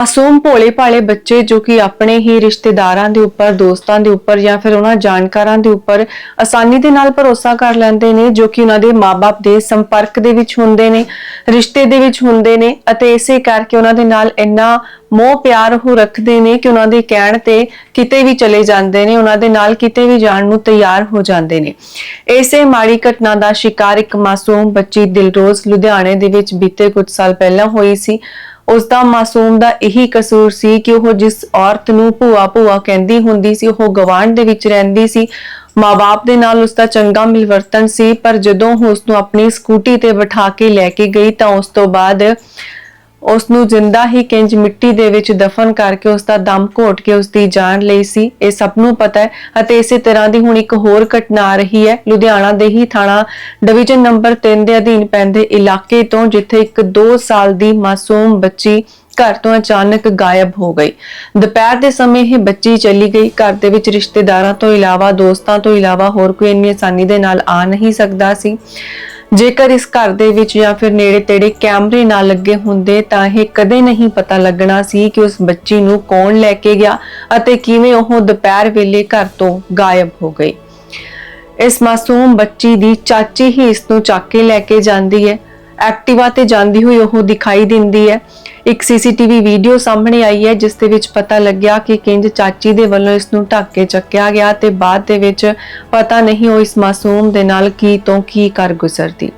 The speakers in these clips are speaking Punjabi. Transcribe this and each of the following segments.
ਮਾਸੂਮ ਭੋਲੇ ਭਾਲੇ ਬੱਚੇ ਜੋ ਕਿ ਆਪਣੇ ਹੀ ਰਿਸ਼ਤੇਦਾਰਾਂ ਦੇ ਉੱਪਰ, ਦੋਸਤਾਂ ਦੇ ਉੱਪਰ ਜਾਂ ਫਿਰ ਉਹਨਾਂ ਜਾਣਕਾਰਾਂ ਦੇ ਉੱਪਰ ਆਸਾਨੀ ਦੇ ਨਾਲ ਭਰੋਸਾ ਕਰ ਲੈਂਦੇ ਨੇ, ਜੋ ਕਿ ਉਹਨਾਂ ਦੇ ਮਾਪੇ ਦੇ ਸੰਪਰਕ ਦੇ ਵਿੱਚ ਹੁੰਦੇ ਨੇ, ਰਿਸ਼ਤੇ ਦੇ ਵਿੱਚ ਹੁੰਦੇ ਨੇ ਅਤੇ ਇਸੇ ਕਰਕੇ ਉਹਨਾਂ ਦੇ ਨਾਲ ਇੰਨਾ ਮੋਹ ਪਿਆਰ ਉਹ ਰੱਖਦੇ ਨੇ ਕਿ ਉਹਨਾਂ ਦੇ ਕਹਿਣ ਤੇ ਕਿਤੇ ਵੀ ਚਲੇ ਜਾਂਦੇ ਨੇ, ਉਹਨਾਂ ਦੇ ਨਾਲ ਕਿਤੇ ਵੀ ਜਾਣ ਨੂੰ ਤਿਆਰ ਹੋ ਜਾਂਦੇ ਨੇ। ਇਸੇ ਮਾੜੀ ਘਟਨਾ ਦਾ ਸ਼ਿਕਾਰ ਇੱਕ ਮਾਸੂਮ ਬੱਚੀ ਦਿਲਰੋਜ਼ ਲੁਧਿਆਣੇ ਦੇ ਵਿੱਚ ਬੀਤੇ ਕੁਝ ਸਾਲ ਪਹਿਲਾਂ ਹੋਈ ਸੀ। ਉਸ ਦਾ ਮਾਸੂਮ ਦਾ ਇਹੀ ਕਸੂਰ ਸੀ ਕਿ ਉਹ ਜਿਸ ਔਰਤ ਨੂੰ ਭੂਆ ਭੂਆ ਕਹਿੰਦੀ ਹੁੰਦੀ ਸੀ, ਉਹ ਗਵਾਂਢ ਦੇ ਵਿੱਚ ਰਹਿੰਦੀ ਸੀ। ਮਾਪੇ ਦੇ ਨਾਲ ਉਸ ਦਾ ਚੰਗਾ ਮਿਲਵਰਤਨ ਸੀ, ਪਰ ਜਦੋਂ ਉਹ ਉਸ ਨੂੰ ਆਪਣੀ ਸਕੂਟੀ ਤੇ ਬਿਠਾ ਕੇ ਲੈ ਕੇ ਗਈ ਤਾਂ ਉਸ ਤੋਂ ਬਾਅਦ ਉਸ ਨੂੰ ਜਿੰਦਾ ਹੀ ਕਿੰਜ ਮਿੱਟੀ ਦੇ ਵਿੱਚ ਦਫਨ ਕਰਕੇ ਉਸ ਦਾ ਦਮ ਘੋਟ ਕੇ ਉਸ ਦੀ ਜਾਨ ਲਈ ਸੀ। ਇਹ ਸਭ ਨੂੰ ਪਤਾ ਹੈ ਅਤੇ ਇਸੇ ਤਰ੍ਹਾਂ ਦੀ ਹੁਣ ਇੱਕ ਹੋਰ ਘਟਨਾ ਆ ਰਹੀ ਹੈ। ਲੁਧਿਆਣਾ ਦੇ ਹੀ ਥਾਣਾ ਡਿਵੀਜ਼ਨ ਨੰਬਰ 3 ਦੇ ਅਧੀਨ ਪੈਂਦੇ ਇਲਾਕੇ ਤੋਂ, ਜਿੱਥੇ ਇੱਕ 2 ਸਾਲ ਦੀ ਮਾਸੂਮ ਬੱਚੀ ਘਰ ਤੋਂ ਅਚਾਨਕ ਗਾਇਬ ਹੋ ਗਈ। ਦੁਪਹਿਰ ਦੇ ਸਮੇਂ ਇਹ ਬੱਚੀ ਚਲੀ ਗਈ। ਘਰ ਦੇ ਵਿੱਚ ਰਿਸ਼ਤੇਦਾਰਾਂ ਤੋਂ ਇਲਾਵਾ, ਦੋਸਤਾਂ ਤੋਂ ਇਲਾਵਾ ਹੋਰ ਕੋਈ ਇੰਨੀ ਆਸਾਨੀ ਦੇ ਨਾਲ ਆ ਨਹੀਂ ਸਕਦਾ ਸੀ। ਜੇਕਰ ਇਸ ਘਰ ਦੇ ਵਿੱਚ ਜਾਂ ਫਿਰ ਨੇੜੇ ਤੇੜੇ ਕੈਮਰੇ ਨਾ ਲੱਗੇ ਹੁੰਦੇ ਤਾਂ ਇਹ ਕਦੇ ਨਹੀਂ ਪਤਾ ਲੱਗਣਾ ਸੀ ਕਿ ਉਸ ਬੱਚੀ ਨੂੰ ਕੌਣ ਲੈ ਕੇ ਗਿਆ ਅਤੇ ਕਿਵੇਂ ਉਹ ਦੁਪਹਿਰ ਵੇਲੇ ਘਰ ਤੋਂ ਗਾਇਬ ਹੋ ਗਈ। ਇਸ ਮਾਸੂਮ ਬੱਚੀ ਦੀ ਚਾਚੀ ਹੀ ਇਸ ਨੂੰ ਚੱਕ ਕੇ ਲੈ ਕੇ ਜਾਂਦੀ ਹੈ। ਐਕਟਿਵਾ ਤੇ ਜਾਂਦੀ ਹੋਈ ਉਹ ਦਿਖਾਈ ਦਿੰਦੀ ਹੈ। ਇੱਕ ਸੀਸੀਟੀਵੀ ਵੀਡੀਓ ਸਾਹਮਣੇ ਆਈ ਹੈ, ਜਿਸ ਦੇ ਵਿੱਚ ਪਤਾ ਲੱਗਿਆ ਕਿ ਕਿੰਜ ਚਾਚੀ ਦੇ ਵੱਲੋਂ ਇਸ ਨੂੰ ਢੱਕ ਕੇ ਚੱਕਿਆ ਗਿਆ ਤੇ ਬਾਅਦ ਦੇ ਵਿੱਚ ਪਤਾ ਨਹੀਂ ਉਹ ਇਸ ਮਾਸੂਮ ਦੇ ਨਾਲ ਕੀ ਤੋਂ ਕੀ ਕਰ ਗੁਜ਼ਰਦੀ।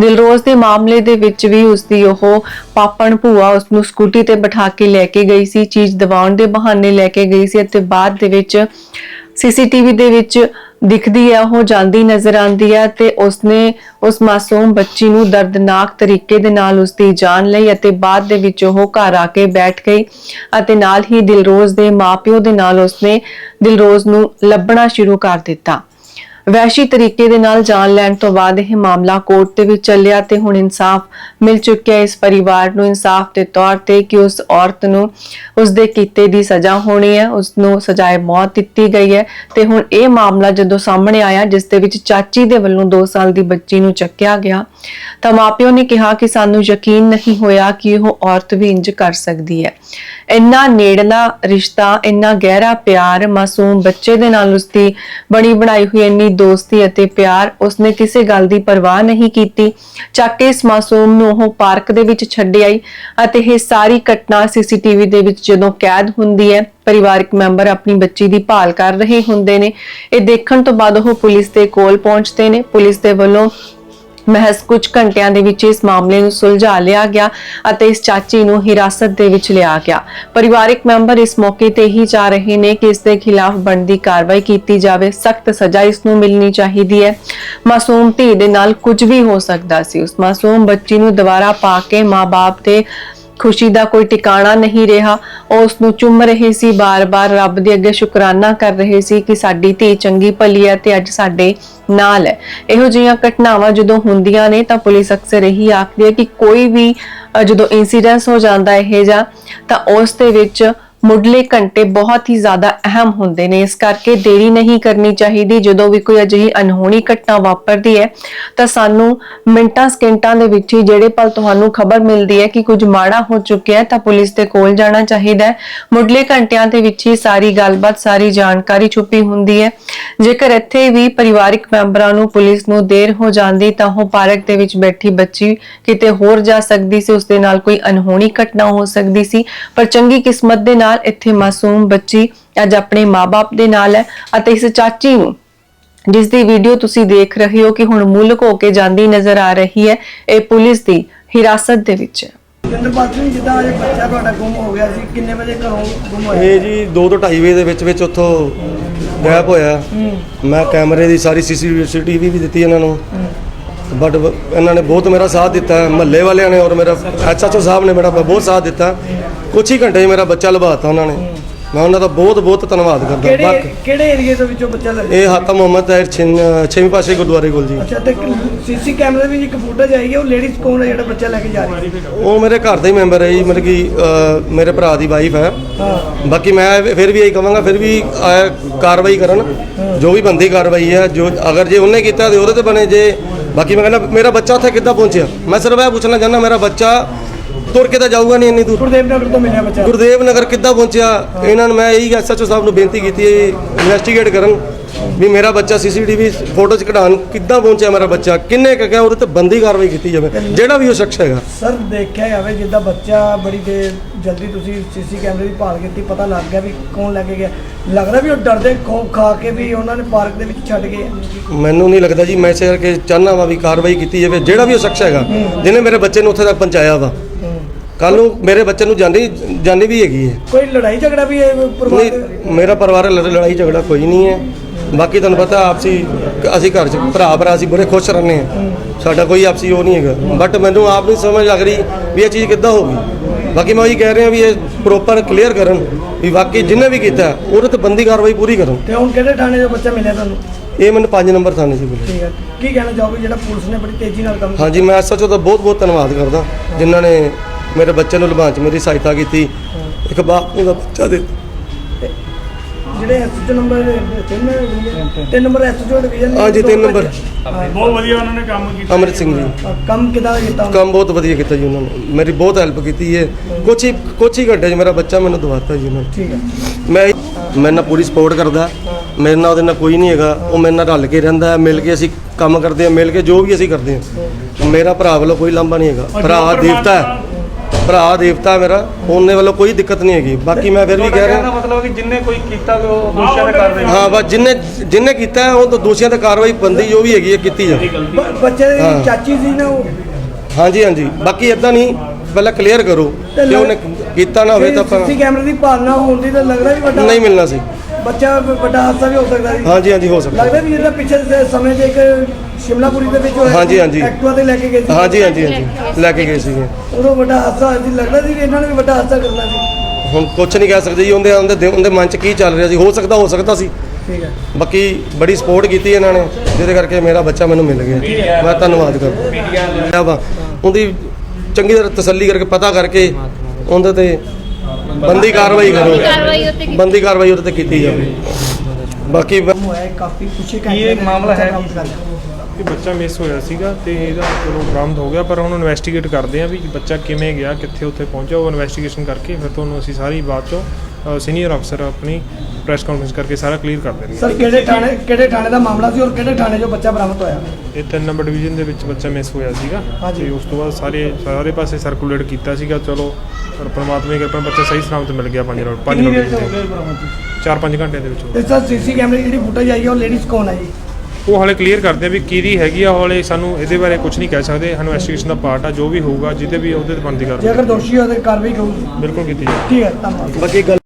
ਦਿਲਰੋਜ਼ ਦੇ ਮਾਮਲੇ ਦੇ ਵਿੱਚ ਵੀ ਉਸ ਦੀ ਉਹ ਪਾਪਣ ਭੂਆ ਉਸ ਨੂੰ ਸਕੂਟੀ ਤੇ ਬਿਠਾ ਕੇ ਲੈ ਕੇ ਗਈ ਸੀ, ਚੀਜ਼ ਦਿਵਾਉਣ ਦੇ ਬਹਾਨੇ ਲੈ ਕੇ ਗਈ ਸੀ ਅਤੇ ਬਾਅਦ ਦੇ ਵਿੱਚ ਸੀਸੀਟੀਵੀ ਦੇ ਵਿੱਚ ਦਿਖਦੀ ਹੈ, ਉਹ ਜਾਂਦੀ ਨਜ਼ਰ ਆਉਂਦੀ ਹੈ ਤੇ ਉਸਨੇ ਉਸ ਮਾਸੂਮ ਬੱਚੀ ਨੂੰ ਦਰਦਨਾਕ ਤਰੀਕੇ ਦੇ ਨਾਲ ਉਸਦੀ ਜਾਨ ਲਈ ਅਤੇ ਬਾਅਦ ਦੇ ਵਿੱਚ ਉਹ ਘਰ ਆ ਕੇ ਬੈਠ ਗਈ ਅਤੇ ਨਾਲ ਹੀ ਦਿਲਰੋਜ਼ ਦੇ ਮਾਪਿਓ ਦੇ ਨਾਲ ਉਸਨੇ ਦਿਲਰੋਜ਼ ਨੂੰ ਲੱਭਣਾ ਸ਼ੁਰੂ ਕਰ ਦਿੱਤਾ। ਵੈਸ਼ੀ ਤਰੀਕੇ ਦੇ ਨਾਲ ਜਾਨ ਲੈਣ ਤੋਂ ਬਾਅਦ ਇਹ ਮਾਮਲਾ ਕੋਰਟ ਦੇ ਵਿੱਚ ਚੱਲਿਆ ਤੇ ਹੁਣ ਇਨਸਾਫ ਮਿਲ ਚੁੱਕਿਆ ਇਸ ਪਰਿਵਾਰ ਨੂੰ ਇਨਸਾਫ ਦੇ ਤੌਰ ਤੇ ਕਿ ਉਸ ਔਰਤ ਨੂੰ ਉਸ ਦੇ ਕੀਤੇ ਦੀ ਸਜ਼ਾ ਹੋਣੀ ਹੈ ਉਸ ਨੂੰ ਸਜ਼ਾਏ ਮੌਤ ਦਿੱਤੀ ਗਈ ਹੈ ਤੇ ਹੁਣ ਇਹ ਮਾਮਲਾ ਜਦੋਂ ਸਾਹਮਣੇ ਆਇਆ, ਜਿਸ ਦੇ ਵਿੱਚ ਚਾਚੀ ਦੇ ਵੱਲੋਂ 2 ਸਾਲ ਦੀ ਬੱਚੀ ਨੂੰ ਚੱਕਿਆ ਗਿਆ, ਤਾਂ ਮਾਪਿਓ ਨੇ ਕਿਹਾ ਕਿ ਸਾਨੂੰ ਯਕੀਨ ਨਹੀਂ ਹੋਇਆ ਕਿ ਉਹ ਔਰਤ ਵੀ ਇੰਜ ਕਰ ਸਕਦੀ ਹੈ। ਇੰਨਾ ਨੇੜਲਾ ਰਿਸ਼ਤਾ, ਇੰਨਾ ਗਹਿਰਾ ਪਿਆਰ, ਮਾਸੂਮ ਬੱਚੇ ਦੇ ਨਾਲ ਉਸਦੀ ਬਣੀ ਬਣਾਈ ਹੋਈ ਇੰਨੀ ਦੋਸਤੀ ਅਤੇ ਪਿਆਰ ਉਸਨੇ ਕਿਸੇ ਗੱਲ ਦੀ ਪਰਵਾਹ ਨਹੀਂ ਕੀਤੀ। ਚੱਕ ਕੇ ਇਸ ਮਾਸੂਮ ਨੂੰ ਉਹ ਪਾਰਕ ਦੇ ਵਿੱਚ ਛੱਡ ਆਈ ਅਤੇ ਇਹ ਸਾਰੀ ਘਟਨਾ ਸੀਸੀਟੀਵੀ ਦੇ ਵਿੱਚ ਜਦੋਂ ਕੈਦ ਹੁੰਦੀ ਹੈ, ਪਰਿਵਾਰਕ ਮੈਂਬਰ ਆਪਣੀ ਬੱਚੀ ਦੀ ਭਾਲ ਕਰ ਰਹੇ ਹੁੰਦੇ ਨੇ। ਇਹ ਦੇਖਣ ਤੋਂ ਬਾਅਦ ਉਹ ਪੁਲਿਸ ਦੇ ਕੋਲ ਪਹੁੰਚਦੇ ਨੇ। ਪੁਲਿਸ ਦੇ ਵੱਲੋਂ ਮਹਿਜ਼ ਕੁਝ ਘੰਟਿਆਂ ਦੇ ਵਿੱਚ ਇਸ ਮਾਮਲੇ ਨੂੰ ਸੁਲਝਾ ਲਿਆ ਗਿਆ ਅਤੇ ਇਸ ਚਾਚੀ ਨੂੰ ਹਿਰਾਸਤ ਦੇ ਵਿੱਚ ਲਿਆ ਗਿਆ। ਪਰਿਵਾਰਕ ਮੈਂਬਰ ਇਸ ਮੌਕੇ ਤੇ ਹੀ ਚਾਹ ਰਹੇ ਨੇ ਕਿ ਇਸ ਦੇ ਖਿਲਾਫ ਬਣਦੀ ਕਾਰਵਾਈ ਕੀਤੀ ਜਾਵੇ। ਸਖਤ ਸਜ਼ਾ ਇਸ ਨੂੰ ਮਿਲਣੀ ਚਾਹੀਦੀ ਹੈ। ਮਾਸੂਮ ਧੀ ਦੇ ਨਾਲ ਕੁਝ ਵੀ ਹੋ ਸਕਦਾ ਸੀ। ਉਸ ਮਾਸੂਮ ਬੱਚੀ ਨੂੰ ਦੁਬਾਰਾ ਪਾ ਕੇ ਮਾਂ-ਬਾਪ ਤੇ ਖੁਸ਼ੀ ਦਾ ਕੋਈ ਟਿਕਾਣਾ ਨਹੀਂ ਰਿਹਾ। ਉਹ ਉਸ ਨੂੰ ਚੁੰਮ ਰਹੇ ਸੀ, ਬਾਰ-ਬਾਰ ਰੱਬ ਦੇ ਅੱਗੇ ਸ਼ੁਕਰਾਨਾ ਕਰ ਰਹੇ ਸੀ ਕਿ ਸਾਡੀ ਧੀ ਚੰਗੀ ਭਲੀ ਹੈ ਤੇ ਅੱਜ ਸਾਡੇ ਨਾਲ ਹੈ। ਇਹੋ ਜਿਹੀਆਂ ਘਟਨਾਵਾਂ ਜਦੋਂ ਹੁੰਦੀਆਂ ਨੇ ਤਾਂ ਪੁਲਿਸ ਅਕਸਰ ਇਹੀ ਆਖਦੀ ਹੈ ਕਿ ਕੋਈ ਵੀ ਜਦੋਂ ਇਨਸੀਡੈਂਸ ਹੋ ਜਾਂਦਾ ਇਹ ਜਾਂ ਤਾਂ ਉਸ ਦੇ ਵਿੱਚ ਮੁੱਢਲੇ ਘੰਟੇ ਬਹੁਤ ਹੀ ਜ਼ਿਆਦਾ ਅਹਿਮ ਹੁੰਦੇ ਨੇ। ਇਸ ਕਰਕੇ ਦੇਰੀ ਨਹੀਂ ਕਰਨੀ ਚਾਹੀਦੀ। ਜਦੋਂ ਵੀ ਕੋਈ ਅਜਿਹੀ ਅਨਹੋਣੀ ਘਟਨਾ ਵਾਪਰਦੀ ਹੈ, ਤਾਂ ਸਾਨੂੰ ਮਿੰਟਾਂ, ਸਕਿੰਟਾਂ ਦੇ ਵਿੱਚ ਹੀ ਜਿਹੜੇ ਪਲ ਤੁਹਾਨੂੰ ਖਬਰ ਮਿਲਦੀ ਹੈ ਕਿ ਕੁਝ ਮਾੜਾ ਹੋ ਚੁੱਕਿਆ ਹੈ, ਤਾਂ ਪੁਲਿਸ ਦੇ ਕੋਲ ਜਾਣਾ ਚਾਹੀਦਾ ਹੈ। ਮੁੱਢਲੇ ਘੰਟਿਆਂ ਦੇ ਵਿੱਚ ਹੀ ਸਾਰੀ ਗੱਲਬਾਤ, ਸਾਰੀ ਜਾਣਕਾਰੀ ਛੁਪੀ ਹੁੰਦੀ ਹੈ। ਜੇਕਰ ਇੱਥੇ ਵੀ ਪਰਿਵਾਰਿਕ ਮੈਂਬਰਾਂ ਨੂੰ ਪੁਲਿਸ ਨੂੰ ਦੇਰ ਹੋ ਜਾਂਦੀ, ਤਾਂ ਉਹ ਪਾਰਕ ਦੇ ਵਿੱਚ ਬੈਠੀ ਬੱਚੀ ਕਿਤੇ ਹੋਰ ਜਾ ਸਕਦੀ ਸੀ। ਉਸ ਦੇ ਨਾਲ ਕੋਈ ਅਨਹੋਣੀ ਘਟਨਾ ਹੋ ਸਕਦੀ ਸੀ। ਪਰ ਚੰਗੀ ਕਿਸਮਤ ਦੇ ਨਾਲ ਇੱਥੇ ਮਾਸੂਮ ਬੱਚੀ ਅੱਜ ਆਪਣੇ ਮਾਪੇ ਦੇ ਨਾਲ ਹੈ ਅਤੇ ਇਸ ਚਾਚੀ ਨੂੰ ਜਿਸ ਦੀ ਵੀਡੀਓ ਤੁਸੀਂ ਦੇਖ ਰਹੇ ਹੋ ਕਿ ਹੁਣ ਮੁਲਕ ਹੋ ਕੇ ਜਾਂਦੀ ਨਜ਼ਰ ਆ ਰਹੀ ਹੈ ਇਹ ਪੁਲਿਸ ਦੀ ਹਿਰਾਸਤ ਦੇ ਵਿੱਚ ਹੈ। ਜਿੰਦਰਪਾਲ ਸਿੰਘ ਜਿੱਦਾਂ ਇਹ ਬੱਚਾ ਤੁਹਾਡਾ ਗੁੰਮ ਹੋ ਗਿਆ ਸੀ ਕਿੰਨੇ ਵਜੇ ਘਰੋਂ ਗੁੰਮ ਹੋਇਆ? ਇਹ ਜੀ 2 ਤੋਂ 2.5 ਵਜੇ ਦੇ ਵਿੱਚ ਵਿੱਚ ਉੱਥੋਂ ਗਾਇਬ ਹੋਇਆ। ਮੈਂ ਕੈਮਰੇ ਦੀ ਸਾਰੀ ਸੀਸੀਟੀਵੀ ਵੀ ਦਿੱਤੀ ਇਹਨਾਂ ਨੂੰ। ਬਟ ਇਹਨਾਂ ਨੇ ਬਹੁਤ ਮੇਰਾ ਸਾਥ ਦਿੱਤਾ ਮਹੱਲੇ ਵਾਲਿਆਂ ਨੇ ਔਰ ਮੇਰਾ ਐਸਐਚਓ ਸਾਹਿਬ ਨੇ ਮੇਰਾ ਬਹੁਤ ਸਾਥ ਦਿੱਤਾ। ਕੁਛ ਹੀ ਘੰਟੇ ਮੇਰਾ ਬੱਚਾ ਲਭਾਤਾ ਉਹਨਾਂ ਨੇ। ਮੈਂ ਉਹਨਾਂ ਦਾ ਬਹੁਤ ਬਹੁਤ ਧੰਨਵਾਦ ਕਰਦਾ। ਕਿਹੜੇ ਬਾਕੀ ਕਿਹੜੇ ਏਰੀਏ ਦੇ ਵਿੱਚੋਂ ਬੱਚਾ ਲੱਗਿਆ ਇਹ ਹਾਤਾ ਮੁਹੰਮਦ ਤਾਹਿਰ ਛੇਵੀਂ ਪਾਸੇ ਗੁਰਦੁਆਰੇ ਕੋਲ ਜੀ। ਅੱਛਾ ਤੇ ਸੀਸੀ ਕੈਮਰੇ ਵਿੱਚ ਇੱਕ ਫੁਟੇਜ ਆਈ ਹੈ ਉਹ ਲੇਡੀਜ਼ ਕੌਣ ਹੈ ਜਿਹੜਾ ਬੱਚਾ ਲੈ ਕੇ ਜਾ ਰਹੀ? ਹੈ ਉਹ ਮੇਰੇ ਘਰ ਦਾ ਹੀ ਮੈਂਬਰ ਹੈ ਜੀ ਮਤਲਬ ਕਿ ਅਹ, ਮੇਰੇ ਭਰਾ ਦੀ ਵਾਈਫ ਹੈ। ਹਾਂ। ਬਾਕੀ ਮੈਂ ਫਿਰ ਵੀ ਇਹੀ ਕਹਾਂਗਾ ਫਿਰ ਵੀ ਅਹ, ਕਾਰਵਾਈ ਕਰਨ। ਜੋ ਵੀ ਬੰਦੀ ਕਾਰਵਾਈ ਹੈ ਜੋ ਅਗਰ ਜੇ ਉਹਨੇ ਕੀਤਾ ਤੇ ਉਹਦੇ ਤੇ ਬਣੇ ਜੇ ਬਾਕੀ ਮੈਂ ਕਹਿੰਦਾ ਮੇਰਾ ਬੱਚਾ ਉੱਥੇ ਕਿੱਦਾਂ ਪਹੁੰਚਿਆ? ਮੈਂ ਸਿਰਫ ਇਹ ਪੁੱਛਣਾ ਚਾਹੁੰਦਾ ਮੇਰਾ ਬੱਚਾ ਤੁਰ ਕੇ ਤਾਂ ਜਾਊਗਾ ਨਹੀਂ ਇੰਨੀ ਦੂਰ? ਗੁਰਦੇਵ ਨਗਰ ਤੋਂ ਮਿਲਿਆ ਬੱਚਾ। ਗੁਰਦੇਵ ਨਗਰ ਕਿੱਦਾਂ ਪਹੁੰਚਿਆ? ਇਹਨਾਂ ਨੂੰ ਮੈਂ ਇਹੀ ਐਸਐਚਓ ਸਾਹਿਬ ਨੂੰ ਬੇਨਤੀ ਕੀਤੀ ਹੈ ਇਨਵੈਸਟੀਗੇਟ ਕਰਨ। ਵੀ ਮੇਰਾ ਬੱਚਾ ਸੀਸੀਟੀਵੀ ਫੋਟੋ ਚ ਕਢਾਣ ਕਿੱਦਾਂ ਪਹੁੰਚਿਆ ਮੇਰਾ ਬੱਚਾ? ਕਿੰਨੇ ਕੁ ਗਿਆ ਉਹਦੇ ਤੇ ਬੰਦੀ ਕਾਰਵਾਈ ਕੀਤੀ ਜਾਵੇ? ਜਿਹੜਾ ਵੀ ਉਹ ਸ਼ਖਸ ਹੈਗਾ। ਸਰ ਦੇਖਿਆ ਜਾਵੇ ਜਿੱਦਾਂ ਬੱਚਾ ਬੜੀ ਦੇਰ ਜਲਦੀ ਤੁਸੀਂ ਸੀਸੀ ਕੈਮਰੇ ਦੀ ਭਾਲ ਕੀਤੀ ਪਤਾ ਲੱਗ ਗਿਆ ਵੀ ਕੌਣ ਲੈ ਕੇ ਗਿਆ। ਲੱਗਦਾ ਵੀ ਉਹ ਡਰਦੇ ਖੋਫ ਖਾ ਕੇ ਵੀ ਉਹਨਾਂ ਨੇ ਪਾਰਕ ਦੇ ਵਿੱਚ ਛੱਡ ਗਏ। ਮੈਨੂੰ ਨਹੀਂ ਲੱਗਦਾ ਜੀ ਮੈਂ ਇਸੇ ਕਰਕੇ ਚਾਹੁੰਦਾ ਵਾ ਵੀ ਕਾਰਵਾਈ ਕੀਤੀ ਜਾਵੇ। ਜਿਹੜਾ ਵੀ ਉਹ ਸ਼ਖਸ ਹੈਗਾ ਜਿਹਨੇ ਮੇਰੇ ਬੱਚੇ ਨੂੰ ਉੱਥੇ ਤੱਕ ਪਹੁੰਚਾਇਆ ਵਾ। ਕੱਲ ਨੂੰ ਮੇਰੇ ਬੱਚੇ ਨੂੰ ਜਾਨੀ ਜਾਨੀ ਵੀ ਹੈਗੀ ਹੈ। ਕੋਈ ਲੜਾਈ ਝਗੜਾ ਵੀ ਪਰਿਵਾਰ ਦੇ- ਮੇਰਾ ਪਰਿਵਾਰ ਲੜ- ਲੜਾਈ ਝਗੜਾ ਕੋਈ ਨਹੀਂ ਹੈ। ਬਾਕੀ ਤੁਹਾਨੂੰ ਪਤਾ ਆਪਸੀ ਅਸੀਂ ਘਰ 'ਚ ਭਰਾ ਭਰਾ ਅਸੀਂ ਬੜੇ ਖੁਸ਼ ਰਹਿੰਦੇ ਹਾਂ। ਸਾਡਾ ਕੋਈ ਆਪਸੀ ਉਹ ਨਹੀਂ ਹੈਗਾ। ਬਟ ਮੈਨੂੰ ਆਪ ਨਹੀਂ ਸਮਝ ਲੱਗ ਰਹੀ ਵੀ ਇਹ ਚੀਜ਼ ਕਿੱਦਾਂ ਹੋ ਗਈ। ਬਾਕੀ ਮੈਂ ਉਹੀ ਕਹਿ ਰਿਹਾ ਵੀ ਇਹ ਪ੍ਰੋਪਰ ਕਲੀਅਰ ਕਰਨ ਵੀ ਵਾਕਈ ਜਿਹਨੇ ਵੀ ਕੀਤਾ ਉਹਦੇ ਤੇ ਬੰਦੀ ਕਾਰਵਾਈ ਪੂਰੀ ਕਰਨ ਤੇ ਹੁਣ ਕਿਹੜੇ ਥਾਣੇ ਜੋ ਬੱਚਾ ਮਿਲਿਆ ਤੁਹਾਨੂੰ? ਇਹ ਮੈਨੂੰ 5 ਨੰਬਰ ਥਾਣੇ 'ਚ ਮਿਲਿਆ। ਠੀਕ ਹੈ। ਕੀ ਕਹਿਣਾ ਚਾਹੋਗੇ ਜਿਹੜਾ ਪੁਲਿਸ ਨੇ ਬੜੀ ਤੇਜ਼ੀ ਨਾਲ ਕੰਮ ਹਾਂਜੀ ਮੈਂ ਐਸਐਚਓ ਦਾ ਬਹੁਤ ਬਹੁਤ ਧੰਨਵਾਦ ਕਰਦਾ। ਜਿਨ੍ਹਾਂ ਨੇ ਮੇਰੇ ਬੱਚੇ ਨੂੰ ਲਭਾਉਣ 'ਚ ਮੇਰੀ ਸਹਾਇਤਾ ਕੀਤੀ। ਇੱਕ ਬਾਪ ਨੂੰ ਦਾ ਬੱਚਾ ਦੇ ਜਿਹੜੇ ਐਸਐਚ ਨੰਬਰ ਤਿੰਨ ਤਿੰਨ ਨੰਬਰ ਐਸਐਚ ਡਿਵੀਜ਼ਨ ਹਾਂਜੀ, ਤਿੰਨ ਨੰਬਰ। ਬਹੁਤ ਵਧੀਆ ਉਹਨਾਂ ਨੇ ਕੰਮ ਕੀਤਾ। ਅਮਰਿਤ ਸਿੰਘ ਜੀ। ਕੰਮ ਕਿਦਾਂ ਕੀਤਾ? ਉਹਨਾਂ ਨੇ? ਕੰਮ ਬਹੁਤ ਵਧੀਆ ਕੀਤਾ ਜੀ ਉਹਨਾਂ ਨੇ। ਮੇਰੀ ਬਹੁਤ ਹੈਲਪ ਕੀਤੀ ਹੈ ਕੁਛ ਹੀ ਕੁਛ ਹੀ ਘੰਟੇ 'ਚ ਮੇਰਾ ਬੱਚਾ ਮੈਨੂੰ ਦਵਾਤਾ ਜੀ ਉਹਨਾਂ ਨੇ। ਠੀਕ ਹੈ। ਮੈਂ ਮੇਰੇ ਨਾਲ ਪੂਰੀ ਸਪੋਰਟ ਕਰਦਾ। ਮੇਰੇ ਨਾਲ ਉਹਦੇ ਨਾਲ ਕੋਈ ਨਹੀਂ ਹੈਗਾ। ਉਹ ਮੇਰੇ ਨਾਲ ਰਲ ਕੇ ਰਹਿੰਦਾ ਹੈ। ਮਿਲ ਕੇ ਅਸੀਂ ਕੰਮ ਕਰਦੇ ਹਾਂ। ਮਿਲ ਕੇ ਜੋ ਵੀ ਅਸੀਂ ਕਰਦੇ ਹਾਂ। ਮੇਰਾ ਭਰਾ ਵੱਲੋਂ ਕੋਈ ਲਾਂਭਾ ਨਹੀਂ ਹੈਗਾ। ਭਰਾ ਦੇਵਤਾ ਹੈ। ਭਰਾ ਦੇਵਤਾ ਮੇਰਾ ਉਹਨੇ ਵੱਲੋਂ ਕੋਈ ਦਿੱਕਤ ਨਹੀਂ ਹੈਗੀ। ਬਾਕੀ ਮੈਂ ਫਿਰ ਵੀ ਕਹਿ ਰਿਹਾ ਮਤਲਬ ਕਿ ਜਿੰਨੇ ਕੋਈ ਕੀਤਾ ਉਹ ਦੋਸ਼ਾਂ ਦੇ ਕਰ ਰਹੇ ਹਾਂ ਬਸ ਜਿੰਨੇ ਜਿੰਨੇ ਕੀਤਾ ਹੈ, ਉਹ ਤਾਂ ਦੋਸ਼ੀਆਂ ਤੇ ਕਾਰਵਾਈ ਬੰਦੀ ਜੋ ਵੀ ਹੈਗੀ ਹੈ ਕੀਤੀ ਜਾਵੇ। ਬ- ਬੱਚੇ ਦੀ ਹਾਂ। ਚਾਚੀ ਸੀ ਨਾ ਉਹ ਹਾਂਜੀ ਹਾਂਜੀ। ਬਾਕੀ ਇਦਾਂ ਨਹੀਂ ਪਹਿਲਾਂ ਕਲੀਅਰ ਕਰੋ। ਤੇ ਕਿ ਉਹਨੇ ਕੀਤਾ ਨਾ ਹੋਵੇ ਤਾਂ ਆਪਾਂ ਸੀਸੀ ਕੈਮਰੇ ਦੀ ਭਾਲਣਾ ਹੁੰਦੀ ਤਾਂ ਲੱਗਦਾ ਵੀ ਵੱਡਾ ਨਹੀਂ ਮਿਲਣਾ ਸੀ। ਬੱਚਾ ਵੱਡਾ ਹਾਦਸਾ ਵੀ ਹੋ ਸਕਦਾ ਸੀ ਹਾਂਜੀ ਹਾਂਜੀ ਹੋ ਸਕਦਾ। ਲੱਗਦਾ ਵੀ ਜਿਹੜਾ ਪਿੱਛੇ ਦੇ ਸਮੇਂ 'ਚ ਇੱਕ ਸ਼ਿਮਲਾਪੁਰੀ ਦੇ ਵਿੱਚ ਹੋਇਆ ਹਾਂਜੀ, ਹਾਂਜੀ। ਐਕਟਿਵਾ ਤੇ ਲੈ ਕੇ ਗਏ ਸੀ। ਹਾਂਜੀ ਹਾਂਜੀ ਹਾਂਜੀ। ਲੈ ਕੇ ਗਏ ਸੀਗੇ ਉਦੋਂ ਵੱਡਾ ਹਾਦਸਾ ਹੋਇਆ ਸੀ। ਲੱਗਦਾ ਸੀ ਵੀ ਇਹਨਾਂ ਨੇ ਵੀ ਵੱਡਾ ਹਾਦਸਾ ਕਰਨਾ ਸੀ। ਹੁਣ ਕੁਝ ਨਹੀਂ ਕਹਿ ਸਕਦੇ ਜੀ। ਉਹਦੇ ਉਹਦੇ ਦਿ- ਉਹਦੇ ਮਨ 'ਚ ਕੀ ਚੱਲ ਰਿਹਾ ਸੀ? ਹੋ ਸਕਦਾ ਹੋ ਸਕਦਾ ਸੀ। ਠੀਕ ਹੈ। ਬਾਕੀ ਬੜੀ ਸਪੋਰਟ ਕੀਤੀ ਇਹਨਾਂ ਨੇ। ਜਿਹਦੇ ਕਰਕੇ ਮੇਰਾ ਬੱਚਾ ਮੈਨੂੰ ਮਿਲ ਗਿਆ। ਮੈਂ ਧੰਨਵਾਦ ਕਰਦਾ। ਵਾ ਉਹਦੀ ਚੰਗੀ ਤਰ੍ਹਾਂ ਤਸੱਲੀ ਕਰਕੇ ਪਤਾ ਕਰਕੇ ਉਹਦੇ ਤੇ ਬੰਦੀ ਕਾਰਵਾਈ ਕਾਰਵਾਈ ਉੱਤੇ ਕਰੋ ਕੀਤੀ। ਬੰਦੀ ਕਾਰਵਾਈ ਉਹਦੇ ਤੇ ਕੀਤੀ ਜਾਵੇ। ਬਾਕੀ ਬ- ਹੋਇਆ ਹੈ, ਕਾਫੀ ਕੁਛ ਹੀ ਇਹ ਘੰਟੇ ਮਾਮਲਾ ਹੈ? ਕੰਮ ਕਰ ਲਿਆ। ਕਿ ਬੱਚਾ ਮਿਸ ਹੋਇਆ ਸੀਗਾ ਤੇ ਇਹਦਾ ਚਲੋ ਬਰਾਮਦ ਹੋ ਗਿਆ ਪਰ ਹੁਣ ਇਨਵੈਸਟੀਗੇਟ ਕਰਦੇ ਆ ਵੀ ਬੱਚਾ ਕਿਵੇਂ ਗਿਆ ਕਿੱਥੇ ਉੱਥੇ ਪਹੁੰਚਿਆ। ਉਹ ਇਨਵੈਸਟੀਗੇਸ਼ਨ ਕਰਕੇ ਫਿਰ ਤੁਹਾਨੂੰ ਅਸੀਂ ਸਾਰੀ ਬਾਤ ਚੋਂ ਸੀਨੀਅਰ ਅਫਸਰ ਆਪਣੀ ਪ੍ਰੈਸ ਕਾਨਫਰੰਸ ਕਰਕੇ ਸਾਰਾ ਕਲੀਅਰ ਕਰ ਦੇਣਗੇ। ਸਰ ਕਿਹੜੇ ਥਾਣੇ ਕਿਹੜੇ ਥਾਣੇ ਦਾ ਮਾਮਲਾ ਸੀ ਔਰ ਕਿਹੜੇ ਥਾਣੇ 'ਚੋਂ ਬੱਚਾ ਬਰਾਮਦ ਹੋਇਆ? ਇਹ ਤਿੰਨ ਨੰਬਰ ਡਿਵੀਜ਼ਨ ਦੇ ਵਿੱਚ ਬੱਚਾ ਮਿਸ ਹੋਇਆ ਸੀਗਾ। ਹਾਂਜੀ। ਤੇ ਉਸ ਤੋਂ ਬਾਅਦ ਸਾਰੇ ਸਾਰੇ ਪਾਸੇ ਸਰਕੂਲੇਟ ਕੀਤਾ ਸੀਗਾ। ਚਲੋ ਪਰ ਪਰਮਾਤਮਾ ਦੀ ਕਿਰਪਾ ਨਾਲ ਬੱਚਾ ਸਹੀ ਸਲਾਮਤ ਮਿਲ ਗਿਆ 5 ਰੋਡ 5 ਰੋਡ ਤੇ 4-5 ਘੰਟੇ ਦੇ ਵਿੱਚ ਹੋ। ਤੇ ਸਰ ਸੀਸੀ ਕੈਮਰੇ ਦੀ ਜਿਹੜੀ ਫੁਟੇਜ ਆਈ ਹੈ ਉਹ ਲੇਡੀਜ਼ ਕੌਣ ਹੈ ਜੀ? ਉਹ ਹਾਲੇ ਕਲੀਅਰ ਕਰਦੇ ਆ ਵੀ ਕਿਹਦੀ ਹੈਗੀ ਆ ਹਾਲੇ ਸਾਨੂੰ ਇਹਦੇ ਬਾਰੇ ਕੁਝ ਨਹੀਂ ਕਹਿ ਸਕਦੇ। ਇਨਵੈਸਟੀਗੇਸ਼ਨ ਦਾ ਪਾਰਟ ਆ ਜੋ ਵੀ ਹੋਊਗਾ ਜਿਹਦੇ ਵੀ ਉਹਦੇ ਤੇ ਬੰਦੀ ਜੇ ਕਰਦੇ ਅਗਰ ਦੋਸ਼ੀ ਹੋਵੇ ਤਾਂ ਕਾਰਵਾਈ ਹੋਊਗੀ ਬਿਲਕੁਲ ਕੀਤੀ ਜਾਵੇ ਠੀਕ ਹੈ ਧੰਨਵਾਦ। ਬਾਕੀ ਗੱਲ